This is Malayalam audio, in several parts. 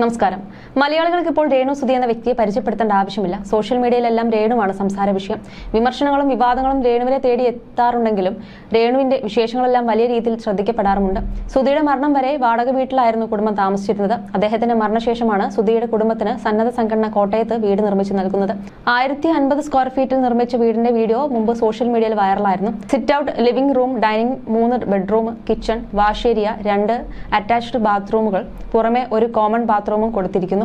നമസ്കാരം. മലയാളികൾക്ക് ഇപ്പോൾ രേണു സുധി എന്ന വ്യക്തിയെ പരിചയപ്പെടുത്തേണ്ട ആവശ്യമില്ല. സോഷ്യൽ മീഡിയയിലെല്ലാം രേണുവാണ് സംസാര വിഷയം. വിമർശനങ്ങളും വിവാദങ്ങളും രേണുവിനെ തേടി എത്താറുണ്ടെങ്കിലും രേണുവിന്റെ വിശേഷങ്ങളെല്ലാം വലിയ രീതിയിൽ ശ്രദ്ധിക്കപ്പെടാറുമുണ്ട്. സുധിയുടെ മരണം വരെ വാടക വീട്ടിലായിരുന്നു കുടുംബം താമസിച്ചിരുന്നത്. അദ്ദേഹത്തിന്റെ മരണശേഷമാണ് സുധിയുടെ കുടുംബത്തിന് സന്നദ്ധ സംഘടന കോട്ടയത്ത് വീട് നിർമ്മിച്ചു നൽകുന്നത്. ആയിരത്തി അൻപത് സ്ക്വയർ ഫീറ്റിൽ നിർമ്മിച്ച വീടിന്റെ വീഡിയോ മുമ്പ് സോഷ്യൽ മീഡിയയിൽ വൈറലായിരുന്നു. Sit out living room dining മൂന്ന് ബെഡ്റൂം കിച്ചൺ വാഷേരിയ രണ്ട് അറ്റാച്ച്ഡ് ബാത്റൂമുകൾ പുറമെ ഒരു കോമൺ ബാത്റൂമും കൊടുത്തിരിക്കുന്നു.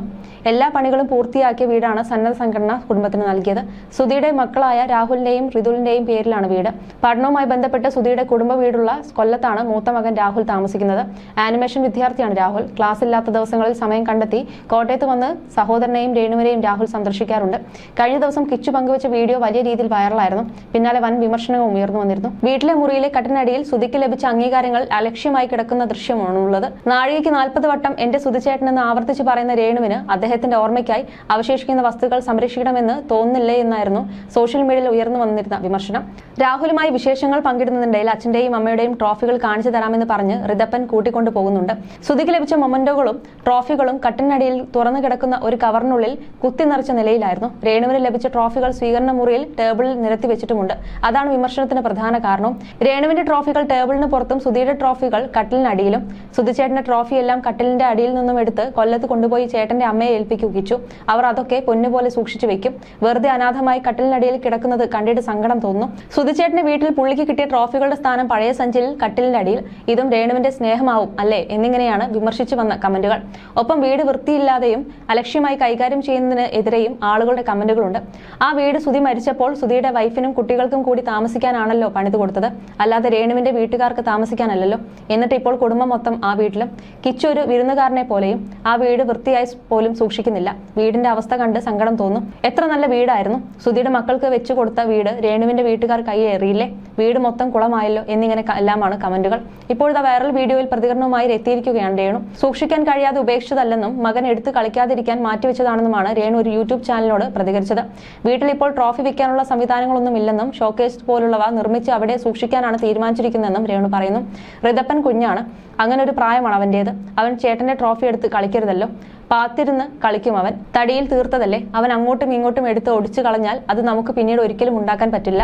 എല്ലാ പണികളും പൂർത്തിയാക്കിയ വീടാണ് സന്നദ്ധ സംഘടന കുടുംബത്തിന് നൽകിയത്. സുധിയുടെ മക്കളായ രാഹുലിന്റെയും ഋതുലിന്റെയും പേരിലാണ് വീട്. പഠനവുമായി ബന്ധപ്പെട്ട് സുധിയുടെ കുടുംബ വീടുള്ള കൊല്ലത്താണ് മൂത്ത മകൻ രാഹുൽ താമസിക്കുന്നത്. ആനിമേഷൻ വിദ്യാർത്ഥിയാണ് രാഹുൽ. ക്ലാസ് ഇല്ലാത്ത ദിവസങ്ങളിൽ സമയം കണ്ടെത്തി കോട്ടയത്ത് വന്ന് സഹോദരനെയും രേണുവിനെയും രാഹുൽ സന്ദർശിക്കാറുണ്ട്. കഴിഞ്ഞ ദിവസം കിച്ചു പങ്കുവച്ച വീഡിയോ വലിയ രീതിയിൽ വൈറലായിരുന്നു. പിന്നാലെ വൻ വിമർശനവും ഉയർന്നു വന്നിരുന്നു. വീട്ടിലെ മുറിയിലെ കട്ടിനടിയിൽ സുധിക്ക് ലഭിച്ച അംഗീകാരങ്ങൾ അലക്ഷ്യമായി കിടക്കുന്ന ദൃശ്യമാണുള്ളത്. നാഴികയ്ക്ക് നാൽപ്പത് വട്ടം എന്റെ സുധിച്ചേട്ടൻ എന്ന് ആവർത്തിച്ച് പറയുന്ന രേണുവിന് അദ്ദേഹത്തിന്റെ ഓർമ്മയ്ക്കായി അവശേഷിക്കുന്ന വസ്തുക്കൾ സംരക്ഷിക്കണമെന്ന് തോന്നുന്നില്ലേ എന്നായിരുന്നു സോഷ്യൽ മീഡിയയിൽ ഉയർന്നു വന്നിരുന്ന വിമർശനം. രാഹുലുമായി വിശേഷങ്ങൾ പങ്കിടുന്നതിനിടയിൽ അച്ഛന്റെയും അമ്മയുടെയും ട്രോഫികൾ കാണിച്ചു തരാമെന്ന് പറഞ്ഞ് റിതപ്പൻ കൂട്ടിക്കൊണ്ടു പോകുന്നുണ്ട്. സുധിക്ക് ലഭിച്ച മൊമന്റോകളും ട്രോഫികളും കട്ടിനടിയിൽ തുറന്നു കിടക്കുന്ന ഒരു കവറിനുള്ളിൽ കുത്തി നിറച്ച നിലയിലായിരുന്നു. രേണുവിന് ലഭിച്ച ട്രോഫികൾ സ്വീകരണ മുറിയിൽ ടേബിളിൽ നിരത്തി വെച്ചിട്ടുമുണ്ട്. അതാണ് വിമർശനത്തിന് പ്രധാന കാരണം. രേണുവിന്റെ ട്രോഫികൾ ടേബിളിന് പുറത്തും സുധിയുടെ ട്രോഫികൾ കട്ടിലിനടിയിലും. സുധിച്ചേട്ടന്റെ ട്രോഫിയെല്ലാം കട്ടിലിന്റെ അടിയിൽ നിന്നും എടുത്ത് കൊല്ലത്ത് കൊണ്ടുപോയി ചേട്ടന്റെ അമ്മയെ ഏൽപ്പിക്കുകയിച്ചു അവർ അതൊക്കെ പൊന്നുപോലെ സൂക്ഷിച്ചു വെക്കും. വെറുതെ അനാഥമായി കട്ടിലിനടിയിൽ കിടക്കുന്നത് കണ്ടിട്ട് സങ്കടം തോന്നുന്നു സുധിച്ചേട്ടന്റെ വീട്ടിൽ പുള്ളിക്ക് കിട്ടിയ ട്രോഫികളുടെ സ്ഥാനം പഴയ സഞ്ചിയിൽ കട്ടിലിന്റെ അടിയിൽ. ഇതും രേണുവിന്റെ സ്നേഹമാവും അല്ലേ? എന്നിങ്ങനെയാണ് വിമർശിച്ചു വന്ന കമന്റുകൾ. ഒപ്പം വീട് വൃത്തിയില്ലാതെയും അലക്ഷ്യമായി കൈകാര്യം ചെയ്യുന്നതിന് എതിരെയും ആളുകളുടെ കമന്റുകളുണ്ട്. ആ വീട് സുധി മരിച്ചപ്പോൾ സുധിയുടെ വൈഫിനും കുട്ടികൾക്കും കൂടി താമസിക്കാനാണല്ലോ പണിത് കൊടുത്തത്. അല്ലാതെ രേണുവിന്റെ വീട്ടുകാർക്ക് താമസിക്കാനല്ലല്ലോ. എന്നിട്ട് ഇപ്പോൾ കുടുംബം മൊത്തം ആ വീട്ടിലും. കിച്ചു ഒരു വിരുന്നുകാരനെ പോലെയും ആ വീട് വൃത്തിയായി പോലും സൂക്ഷിക്കുന്നില്ല. വീടിന്റെ അവസ്ഥ കണ്ട് സങ്കടം തോന്നും. എത്ര നല്ല വീടായിരുന്നു. സുധിയുടെ മക്കൾക്ക് വെച്ചു കൊടുത്ത വീട് രേണുവിന്റെ വീട്ടുകാർ കൈയേറിയില്ലേ വീട് മൊത്തം കുളമായല്ലോ എന്നിങ്ങനെ എല്ലാമാണ് കമന്റുകൾ. ഇപ്പോഴത്തെ വൈറൽ വീഡിയോയിൽ പ്രതികരണവുമായി എത്തിയിരിക്കുകയാണ് രേണു. സൂക്ഷിക്കാൻ കഴിയാതെ ഉപേക്ഷിച്ചതല്ലെന്നും മകൻ എടുത്ത് കളിക്കാതിരിക്കാൻ മാറ്റിവെച്ചതാണെന്നുമാണ് രേണു ഒരു യൂട്യൂബ് ചാനലിനോട് പ്രതികരിച്ചത്. വീട്ടിൽ ഇപ്പോൾ ട്രോഫി വിൽക്കാനുള്ള സംവിധാനങ്ങളൊന്നും ഇല്ലെന്നും ഷോക്കേസ് പോലുള്ളവ നിർമ്മിച്ച് അവിടെ സൂക്ഷിക്കാനാണ് തീരുമാനിച്ചിരിക്കുന്നതെന്നും രേണു പറയുന്നു. ഋതപ്പൻ കുഞ്ഞാണ്. അങ്ങനെ ഒരു പ്രായമാണ് അവന്റേത്. അവൻ ചേട്ടന്റെ ട്രോഫി എടുത്ത് കളിക്കരുതല്ലോ. പാത്തിരുന്ന് കളിക്കും അവൻ. തടിയിൽ തീർത്തതല്ലേ? അവൻ അങ്ങോട്ടും ഇങ്ങോട്ടും എടുത്ത് ഒടിച്ചു കളഞ്ഞാൽ അത് നമുക്ക് പിന്നീട് ഒരിക്കലും ഉണ്ടാക്കാൻ പറ്റില്ല.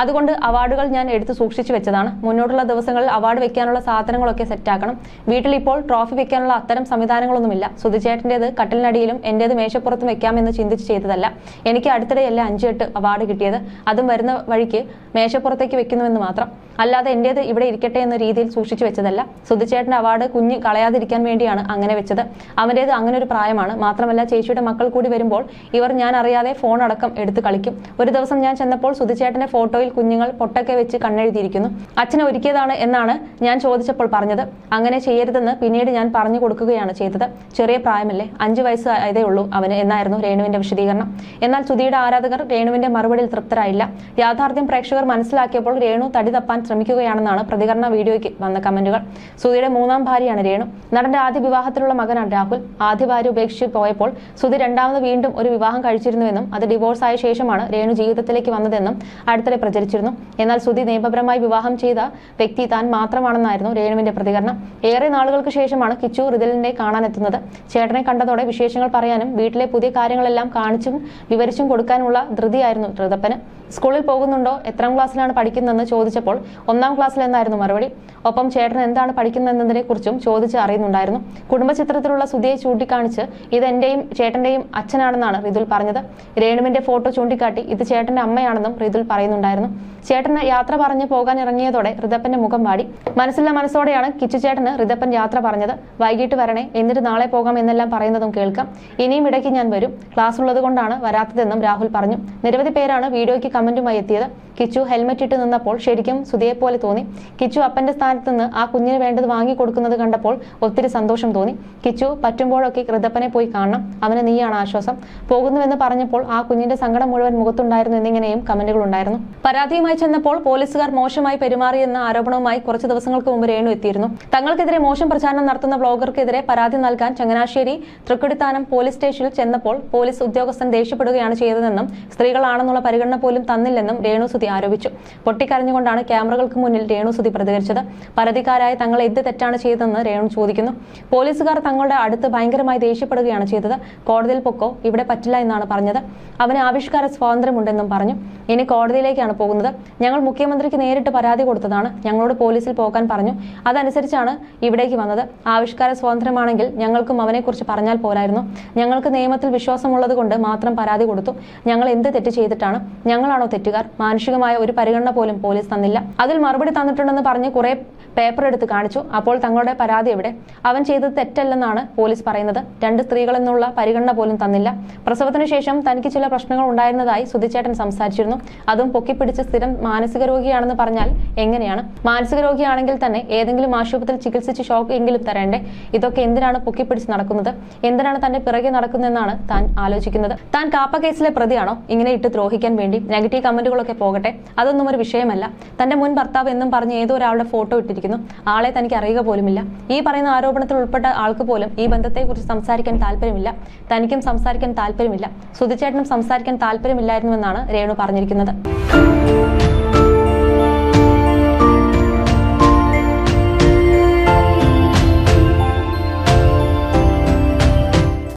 അതുകൊണ്ട് അവാർഡുകൾ ഞാൻ എടുത്ത് സൂക്ഷിച്ചു വെച്ചതാണ്. മുന്നോട്ടുള്ള ദിവസങ്ങളിൽ അവാർഡ് വെക്കാനുള്ള സാധനങ്ങളൊക്കെ സെറ്റാക്കണം. വീട്ടിൽ ഇപ്പോൾ ട്രോഫി വെക്കാനുള്ള അത്തരം സംവിധാനങ്ങളൊന്നുമില്ല. സുധിച്ചേട്ടന്റെത് കട്ടിലിനടിയിലും എന്റേത് മേശപ്പുറത്തും വെക്കാമെന്ന് ചിന്തിച്ച് ചെയ്തതല്ല. എനിക്ക് അടുത്തിടെയല്ല അഞ്ച് എട്ട് അവാർഡ് കിട്ടിയത്? അതും വരുന്ന വഴിക്ക് മേശപ്പുറത്തേക്ക് വെക്കുന്നുവെന്ന് മാത്രം. അല്ലാതെ എന്റേത് ഇവിടെ ഇരിക്കട്ടെ എന്ന രീതിയിൽ സൂക്ഷിച്ചു വെച്ചതല്ല. സുധിച്ചേട്ടന്റെ അവാർഡ് കുഞ്ഞ് കളയാതിരിക്കാൻ വേണ്ടിയാണ് അങ്ങനെ വെച്ചത്. അവന്റേത് അങ്ങനെ ഒരു പ്രായമാണ്. മാത്രമല്ല ചേച്ചിയുടെ മക്കൾ കൂടി വരുമ്പോൾ ഇവർ ഞാൻ അറിയാതെ ഫോൺ അടക്കം എടുത്ത് കളിക്കും. ഒരു ദിവസം ഞാൻ ചെന്നപ്പോൾ സുധിച്ചേട്ടന്റെ ഫോട്ടോയിൽ കുഞ്ഞുങ്ങൾ പൊട്ടൊക്കെ വെച്ച് കണ്ണെഴുതിയിരിക്കുന്നു. അച്ഛനെ ഒരുക്കിയതാണ് എന്നാണ് ഞാൻ ചോദിച്ചപ്പോൾ പറഞ്ഞത്. അങ്ങനെ ചെയ്യരുതെന്ന് പിന്നീട് ഞാൻ പറഞ്ഞു കൊടുക്കുകയാണ് ചെയ്തത്. ചെറിയ പ്രായമല്ലേ. അഞ്ച് വയസ്സ് ആയതേ ഉള്ളൂ അവന് എന്നായിരുന്നു രേണുവിന്റെ വിശദീകരണം. എന്നാൽ സുധിയുടെ ആരാധകർ രേണുവിന്റെ മറുപടിയിൽ തൃപ്തരായില്ല. യാഥാർത്ഥ്യം പ്രേക്ഷകർ മനസ്സിലാക്കിയപ്പോൾ രേണു തടി തപ്പാൻ ശ്രമിക്കുകയാണെന്നാണ് പ്രതികരണ വീഡിയോയ്ക്ക് വന്ന കമന്റുകൾ. സുധിയുടെ മൂന്നാം ഭാര്യയാണ് രേണു. നടന്റെ ആദ്യ വിവാഹത്തിലുള്ള മകനാണ് രാഹുൽ. ആദ്യ ഭാര്യ ഉപേക്ഷിച്ച് പോയപ്പോൾ സുധി രണ്ടാമത് വീണ്ടും ഒരു വിവാഹം കഴിച്ചിരുന്നുവെന്നും അത് ഡിവോഴ്സ് ആയ ശേഷമാണ് രേണു ജീവിതത്തിലേക്ക് വന്നതെന്നും അടുത്തിടെ പ്രചരിച്ചിരുന്നു. എന്നാൽ സുധി നിയമപരമായി വിവാഹം ചെയ്ത വ്യക്തി താൻ മാത്രമാണെന്നായിരുന്നു രേണുവിന്റെ പ്രതികരണം. ഏറെ നാളുകൾക്ക് ശേഷമാണ് കിച്ചു റിതലിനെ കാണാനെത്തുന്നത്. ചേട്ടനെ കണ്ടതോടെ വിശേഷങ്ങൾ പറയാനും വീട്ടിലെ പുതിയ കാര്യങ്ങളെല്ലാം കാണിച്ചും വിവരിച്ചും കൊടുക്കാനുള്ള ധൃതിയായിരുന്നു ഋതപ്പന് സ്കൂളിൽ പോകുന്നുണ്ടോ? എത്രാം ക്ലാസ്സിലാണ് പഠിക്കുന്നതെന്ന് ചോദിച്ചപ്പോൾ ഒന്നാം ക്ലാസ്സിൽ എന്നായിരുന്നു മറുപടി? ഒപ്പം ചേട്ടൻ എന്താണ് പഠിക്കുന്നതെന്നതിനെ കുറിച്ചും ചോദിച്ച് അറിയുന്നുണ്ടായിരുന്നു. കുടുംബചിത്രത്തിലുള്ള സുധിയെ ചൂണ്ടിക്കാണിച്ച് ഇത് എന്റെയും ചേട്ടന്റെയും അച്ഛനാണെന്നാണ് റിതുൽ പറഞ്ഞത്. രേണുവിന്റെ ഫോട്ടോ ചൂണ്ടിക്കാട്ടി ഇത് ചേട്ടന്റെ അമ്മയാണെന്നും റിതുൽ പറയുന്നുണ്ടായിരുന്നു. ചേട്ടന് യാത്ര പറഞ്ഞു പോകാൻ ഇറങ്ങിയതോടെ ഋതപ്പന്റെ മുഖം വാടി. മനസ്സില്ല മനസ്സോടെയാണ് കിച്ചു ചേട്ടന് ഋതപ്പൻ യാത്ര പറഞ്ഞത്. വൈകിട്ട് വരണേ എന്നിട്ട് നാളെ പോകാം എന്നെല്ലാം പറയുന്നതും കേൾക്കാം. ഇനിയും ഇടയ്ക്ക് ഞാൻ വരും. ക്ലാസ് ഉള്ളത് കൊണ്ടാണ് വരാത്തതെന്നും രാഹുൽ പറഞ്ഞു. നിരവധി പേരാണ് വീഡിയോയ്ക്ക് കമന്റുമായി എത്തിയത്. കിച്ചു ഹെൽമെറ്റ് ഇട്ട് നിന്നപ്പോൾ ശരിക്കും സുധിയെ പോലെ തോന്നി. കിച്ചു അപ്പന്റെ സ്ഥാനത്ത് നിന്ന് ആ കുഞ്ഞിന് വേണ്ടത് വാങ്ങി കൊടുക്കുന്നത് കണ്ടപ്പോൾ ഒത്തിരി സന്തോഷം തോന്നി. കിച്ചു പറ്റുമ്പോഴൊക്കെ കൃതപ്പനെ പോയി കാണണം. അവന് നീയാണ് ആശ്വാസം. പോകുന്നുവെന്ന് പറഞ്ഞപ്പോൾ ആ കുഞ്ഞിന്റെ സങ്കടം മുഴുവൻ മുഖത്തുണ്ടായിരുന്നു എന്നിങ്ങനെയും കമന്റുകൾ ഉണ്ടായിരുന്നു. പരാതിയുമായി ചെന്നപ്പോൾ പോലീസുകാർ മോശമായി പെരുമാറിയെന്ന ആരോപണവുമായി കുറച്ച് ദിവസങ്ങൾക്ക് മുമ്പ് രേണു എത്തിയിരുന്നു. തങ്ങൾക്കെതിരെ മോശം പ്രചാരണം നടത്തുന്ന ബ്ലോഗർക്കെതിരെ പരാതി നൽകാൻ ചങ്ങനാശ്ശേരി തൃക്കുടിത്താനം പോലീസ് സ്റ്റേഷനിൽ ചെന്നപ്പോൾ പോലീസ് ഉദ്യോഗസ്ഥൻ ദേഷ്യപ്പെടുകയാണ് ചെയ്തതെന്നും സ്ത്രീകളാണെന്നുള്ള പരിഗണന പോലും തന്നില്ലെന്നും രേണു സുധി ആരോപിച്ചു. പൊട്ടിക്കരഞ്ഞുകൊണ്ടാണ് ക്യാമറകൾക്ക് മുന്നിൽ രേണു സുധി പ്രതികരിച്ചത്. പരതിക്കാരായ തങ്ങൾ എന്ത് തെറ്റാണ് ചെയ്തതെന്ന് രേണു ചോദിക്കുന്നു. പോലീസുകാർ തങ്ങളുടെ അടുത്ത് ഭയങ്കരമായി ദേഷ്യപ്പെടുകയാണ് ചെയ്തത്. കോടതിയിൽ പൊക്കോ ഇവിടെ പറ്റില്ല എന്നാണ് പറഞ്ഞത്. അവന് ആവിഷ്കാര സ്വാതന്ത്ര്യമുണ്ടെന്നും പറഞ്ഞു. ഇനി കോടതിയിലേക്കാണ് പോകുന്നത്. ഞങ്ങൾ മുഖ്യമന്ത്രിക്ക് നേരിട്ട് പരാതി കൊടുത്തതാണ്. ഞങ്ങളോട് പോലീസിൽ പോകാൻ പറഞ്ഞു. അതനുസരിച്ചാണ് ഇവിടേക്ക് വന്നത്. ആവിഷ്കാര സ്വാതന്ത്ര്യമാണെങ്കിൽ ഞങ്ങൾക്കും അവനെക്കുറിച്ച് പറഞ്ഞാൽ പോരായിരുന്നു. ഞങ്ങൾക്ക് നിയമത്തിൽ വിശ്വാസമുള്ളത് കൊണ്ട് മാത്രം പരാതി കൊടുത്തു. ഞങ്ങൾ എന്ത് തെറ്റ് ചെയ്തിട്ടാണ്? ഞങ്ങളാണോ തെറ്റുകാർ? മാനുഷികമായ ഒരു പരിഗണന പോലും പോലീസ് തന്നില്ല. അതിൽ മറുപടി തന്നിട്ടുണ്ടെന്ന് പറഞ്ഞ് കുറെ പേപ്പർ എടുത്ത് കാണിച്ചു. അപ്പോൾ തങ്ങളുടെ പരാതി എവിടെ? അവൻ ചെയ്തത് തെറ്റല്ലെന്നാണ് പോലീസ് പറയുന്നത്. രണ്ട് സ്ത്രീകളെന്നുള്ള പരിഗണന പോലും തന്നില്ല. പ്രസവത്തിന് ശേഷം തനിക്ക് ചില പ്രശ്നങ്ങൾ ഉണ്ടായിരുന്നതായി സുധിച്ചേട്ടൻ സംസാരിച്ചിരുന്നു. അതും പൊക്കിപ്പിടിച്ച് സ്ഥിരം മാനസിക രോഗിയാണെന്ന് പറഞ്ഞാൽ എങ്ങനെയാണ്? മാനസിക രോഗിയാണെങ്കിൽ തന്നെ ഏതെങ്കിലും ആശുപത്രിയിൽ ചികിത്സിച്ച് ഷോക്ക് എങ്കിലും തരേണ്ടേ? ഇതൊക്കെ എന്തിനാണ് പൊക്കിപ്പിടിച്ച് നടക്കുന്നത്? എന്തിനാണ് തന്റെ പിറകെ നടക്കുന്നതെന്നാണ് താൻ ആലോചിക്കുന്നത്? താൻ കാപ്പ കേസിലെ പ്രതിയാണോ? ഇങ്ങനെ ഇട്ട് ദ്രോഹിക്കാൻ വേണ്ടി നെഗറ്റീവ് കമന്റുകളൊക്കെ പോകട്ടെ. അതൊന്നും ഒരു വിഷയമല്ല. തന്റെ മുൻ ഭർത്താവ് എന്നും പറഞ്ഞ് ഏതോ ഒരാളുടെ ഫോട്ടോ ഇട്ടിരിക്കുന്നു ആളെ തനിക്ക് അറിയുക പോലുമില്ല. ഈ പറയുന്ന ആരോപണത്തിൽ ഉൾപ്പെട്ട ആൾക്ക് പോലും ഈ ബന്ധത്തെക്കുറിച്ച് സംസാരിക്കാൻ താല്പര്യമില്ല. തനിക്കും സംസാരിക്കാൻ താല്പര്യമില്ല. സുധിച്ചേട്ടനും സംസാരിക്കാൻ താല്പര്യമില്ലായിരുന്നുവെന്നാണ് രേണു പറഞ്ഞിരിക്കുന്നത്.